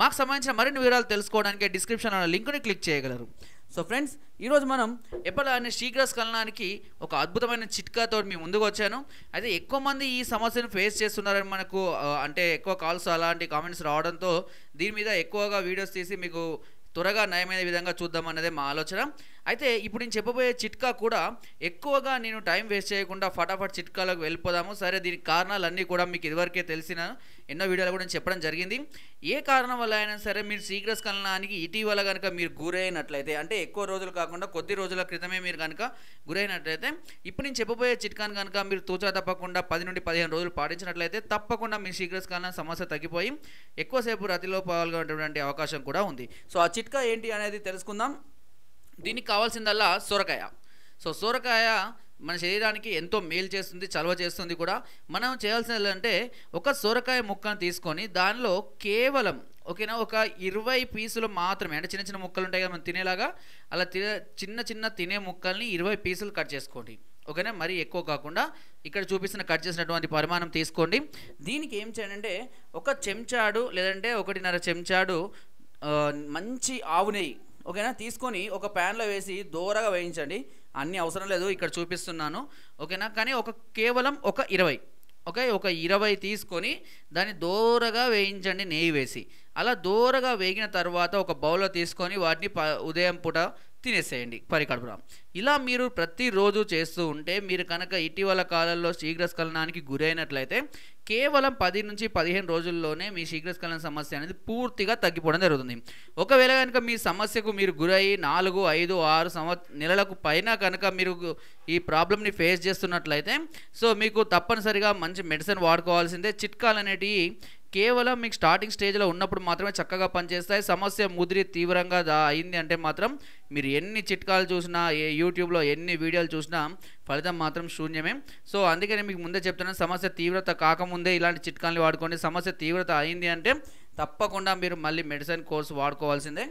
మాకు సంబంధించిన మరిన్ని వివరాలు తెలుసుకోవడానికి డిస్క్రిప్షన్ అనే లింక్ని క్లిక్ చేయగలరు. సో ఫ్రెండ్స్ ఈరోజు మనం ఎప్పటిలానే శీఘ్రస్ఖలనానికి ఒక అద్భుతమైన చిట్కాతో మీ ముందుకు వచ్చాను. అయితే ఎక్కువ మంది ఈ సమస్యను ఫేస్ చేస్తున్నారని మనకు అంటే ఎక్కువ కాల్స్ అలాంటి కామెంట్స్ రావడంతో దీని మీద ఎక్కువగా వీడియోస్ తీసి మీకు త్వరగా నయమైన విధంగా చూద్దాం అన్నదే మా ఆలోచన. అయితే ఇప్పుడు నేను చెప్పబోయే చిట్కా కూడా ఎక్కువగా నేను టైం వేస్ట్ చేయకుండా ఫటాఫట్ చిట్కాలకు వెళ్ళిపోదాము. సరే దీనికి కారణాలన్నీ కూడా మీకు ఇదివరకే తెలిసిన ఎన్నో వీడియోలు కూడా చెప్పడం జరిగింది. ఏ కారణం వల్ల అయినా సరే మీరు శీఘ్రస్ఖలనానికి ఇటీవల కనుక మీరు గురైనట్లయితే అంటే ఎక్కువ రోజులు కాకుండా కొద్ది రోజుల క్రితమే మీరు కనుక గురైనట్లయితే ఇప్పుడు నేను చెప్పబోయే చిట్కాను కనుక మీరు తూచా తప్పకుండా పది నుండి పదిహేను రోజులు పాటించినట్లయితే తప్పకుండా మీ కలన సమస్య తగ్గిపోయి ఎక్కువసేపు రతిలో పాల్గొనేటువంటి అవకాశం కూడా ఉంది. సో ఆ చిట్కా ఏంటి అనేది తెలుసుకుందాం. దీనికి కావాల్సిందల్లా సొరకాయ. సో సొరకాయ మన శరీరానికి ఎంతో మేలు చేస్తుంది చలవ చేస్తుంది కూడా. మనం చేయాల్సింది అంటే ఒక సొరకాయ ముక్కను తీసుకొని దానిలో కేవలం ఓకేనా ఒక ఇరవై పీసులు మాత్రమే అంటే చిన్న చిన్న ముక్కలు ఉంటాయి కదా మనం తినేలాగా అలా తినే చిన్న చిన్న తినే ముక్కల్ని ఇరవై పీసులు కట్ చేసుకోండి. ఓకేనా మరీ ఎక్కువ కాకుండా ఇక్కడ చూపిస్తున్న కట్ చేసినటువంటి పరిమాణం తీసుకోండి. దీనికి ఏం చేయాలంటే ఒక చెంచాడు లేదంటే ఒకటిన్నర చెంచాడు మంచి ఆవు నెయ్యి. ఓకేనా? తీసుకొని ఒక ప్యాన్లో వేసి దోరగా వేయించండి. అన్ని అవసరం లేదు ఇక్కడ చూపిస్తున్నాను. ఓకేనా? కానీ ఒక కేవలం ఒక ఇరవై. ఓకే? ఒక ఇరవై తీసుకొని దాన్ని దోరగా వేయించండి నెయ్యి వేసి. అలా దోరగా వేగిన తర్వాత ఒక బౌల్లో తీసుకొని వాటిని ప ఉదయం పూట తినేసేయండి. పరికడుపున ఇలా మీరు ప్రతిరోజు చేస్తూ ఉంటే మీరు కనుక ఇటీవల కాలంలో శీఘ్రస్ఖలనానికి గురైనట్లయితే కేవలం పది నుంచి పదిహేను రోజుల్లోనే మీ శీఘ్రస్ఖలన సమస్య అనేది పూర్తిగా తగ్గిపోవడం జరుగుతుంది. ఒకవేళ కనుక మీ సమస్యకు మీరు గురయ్యి నాలుగు ఐదు ఆరు సంవ నెలలకు పైన కనుక మీరు ఈ ప్రాబ్లమ్ని ఫేస్ చేస్తున్నట్లయితే సో మీకు తప్పనిసరిగా మంచి మెడిసిన్ వాడుకోవాల్సిందే. చిట్కాలు అనేటివి కేవలం మీకు స్టార్టింగ్ స్టేజ్లో ఉన్నప్పుడు మాత్రమే చక్కగా పనిచేస్తాయి. సమస్య ముదిరి తీవ్రంగా అయింది అంటే మాత్రం మీరు ఎన్ని చిట్కాలు చూసినా ఏ యూట్యూబ్లో ఎన్ని వీడియోలు చూసినా ఫలితం మాత్రం శూన్యమే. సో అందుకని మీకు ముందే చెప్తున్నాను సమస్య తీవ్రత కాకముందే ఇలాంటి చిట్కాలని వాడుకోండి. సమస్య తీవ్రత అయింది అంటే తప్పకుండా మీరు మళ్ళీ మెడిసిన్ కోర్స్ వాడుకోవాల్సిందే.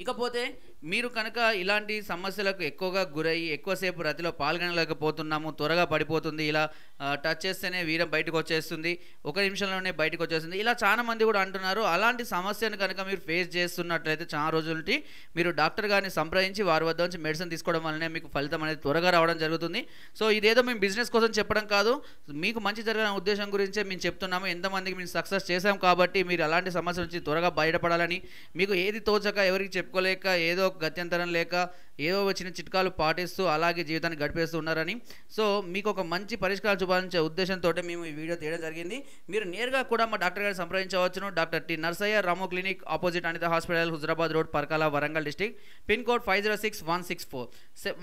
ఇకపోతే మీరు కనుక ఇలాంటి సమస్యలకు ఎక్కువగా గురయ్యి ఎక్కువసేపు రతిలో పాల్గొనలేకపోతున్నాము త్వరగా పడిపోతుంది ఇలా టచ్ చేస్తేనే వీరం బయటకు వచ్చేస్తుంది ఒక నిమిషంలోనే బయటకు వచ్చేస్తుంది ఇలా చాలా మంది కూడా అంటున్నారు. అలాంటి సమస్యను కనుక మీరు ఫేస్ చేస్తున్నట్లయితే చాలా రోజుల నుండి మీరు డాక్టర్ గారిని సంప్రదించి వారి వద్ద నుంచి మెడిసిన్ తీసుకోవడం వల్లనే మీకు ఫలితం అనేది త్వరగా రావడం జరుగుతుంది. సో ఇదేదో మేము బిజినెస్ కోసం చెప్పడం కాదు. మీకు మంచి జరిగిన ఉద్దేశం గురించే మేము చెప్తున్నాము. ఎంతమందికి మేము సక్సెస్ చేశాం కాబట్టి మీరు అలాంటి సమస్య నుంచి త్వరగా బయటపడాలని మీకు ఏది తోచక ఎవరికి చెప్పుకోలేక ఏదో ఒక గత్యంతరం లేక ఏదో వచ్చిన చిట్కాలు పాటిస్తూ అలాగే జీవితాన్ని గడిపేస్తూ ఉన్నారని. సో మీకు ఒక మంచి పరిష్కారం చూపాలించే ఉద్దేశంతో మేము ఈ వీడియో తీయడం జరిగింది. మీరు నేరుగా కూడా మా డాక్టర్ గారిని సంప్రదించవచ్చును. Doctor T. నర్సయ్య రామో clinic opposite Anitha hospital Huzurabad road Parkal Warangal district pin code five zero six one six four.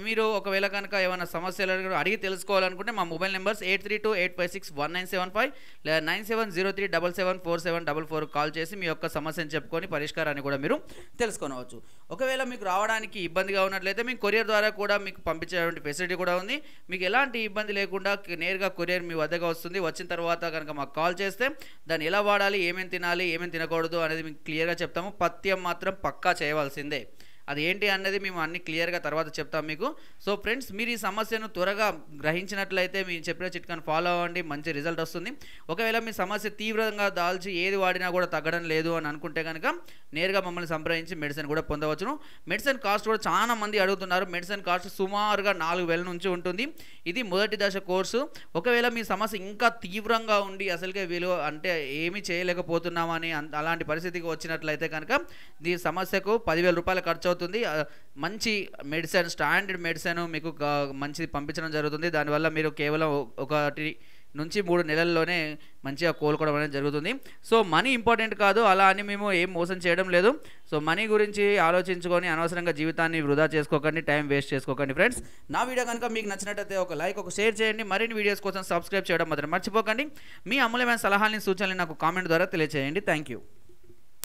మీరు ఒకవేళ కనుక ఏమైనా సమస్యలు అడిగి తెలుసుకోవాలనుకుంటే మా mobile numbers eight three two eight five six one nine seven five లేదా nine seven zero three double seven four seven double four call చేసి మీ యొక్క సమస్యను చెప్పుకొని పరిష్కారాన్ని కూడా మీరు తెలుసుకోవచ్చు ఒకవేళ మీకు రావడానికి ఇబ్బందిగా ఉన్నట్లు ఉన్నట్లయితే మీకు కొరియర్ ద్వారా కూడా మీకు పంపించేటువంటి ఫెసిలిటీ కూడా ఉంది. మీకు ఎలాంటి ఇబ్బంది లేకుండా నేరుగా కొరియర్ మీ వద్దకు వస్తుంది. వచ్చిన తర్వాత కనుక మాకు కాల్ చేస్తే దాన్ని ఎలా వాడాలి ఏమేమి తినాలి ఏమేమి తినకూడదు అనేది మీకు క్లియర్గా చెప్తాము. పత్యం మాత్రం పక్కా చేయవలసిందే. అది ఏంటి అన్నది మేము అన్ని క్లియర్గా తర్వాత చెప్తాం మీకు. సో ఫ్రెండ్స్ మీరు ఈ సమస్యను త్వరగా గ్రహించినట్లయితే మీరు చెప్పిన చిట్కాను ఫాలో అవ్వండి మంచి రిజల్ట్ వస్తుంది. ఒకవేళ మీ సమస్య తీవ్రంగా దాల్చి ఏది వాడినా కూడా తగ్గడం లేదు అని అనుకుంటే కనుక నేరుగా మమ్మల్ని సంప్రదించి మెడిసిన్ కూడా పొందవచ్చును. మెడిసిన్ కాస్ట్ కూడా చాలా మంది అడుగుతున్నారు. మెడిసిన్ కాస్ట్ సుమారుగా నాలుగు వేల నుంచి ఉంటుంది. ఇది మొదటి దశ కోర్సు. ఒకవేళ మీ సమస్య ఇంకా తీవ్రంగా ఉండి అసలుకే విలువ అంటే ఏమీ చేయలేకపోతున్నామని అలాంటి పరిస్థితికి వచ్చినట్లయితే కనుక ఈ సమస్యకు పదివేల రూపాయలు ఖర్చు జరుగుతుంది. మంచి మెడిసిన్ స్టాండర్డ్ మెడిసిన్ మీకు గా- మంచిది పంపించడం జరుగుతుంది. దానివల్ల మీరు కేవలం ఒకటి నుంచి మూడు నెలల్లోనే మంచిగా కోలుకోవడం అనేది జరుగుతుంది. సో మనీ ఇంపార్టెంట్ కాదు అలా అని మేము ఏం మోసం చేయడం లేదు. సో మనీ గురించి ఆలోచించుకొని అనవసరంగా జీవితాన్ని వృధా చేసుకోకండి టైం వేస్ట్ చేసుకోకండి ఫ్రెండ్స్. నా వీడియో కనుక మీకు నచ్చినట్టయితే ఒక లైక్ ఒక షేర్ చేయండి. మరిన్ని వీడియోస్ కోసం సబ్స్క్రైబ్ చేయడం మాత్రం మర్చిపోకండి. మీ అమూల్యమైన సలహాలని సూచనలు నాకు కామెంట్ ద్వారా తెలియజేయండి థ్యాంక్ యూ.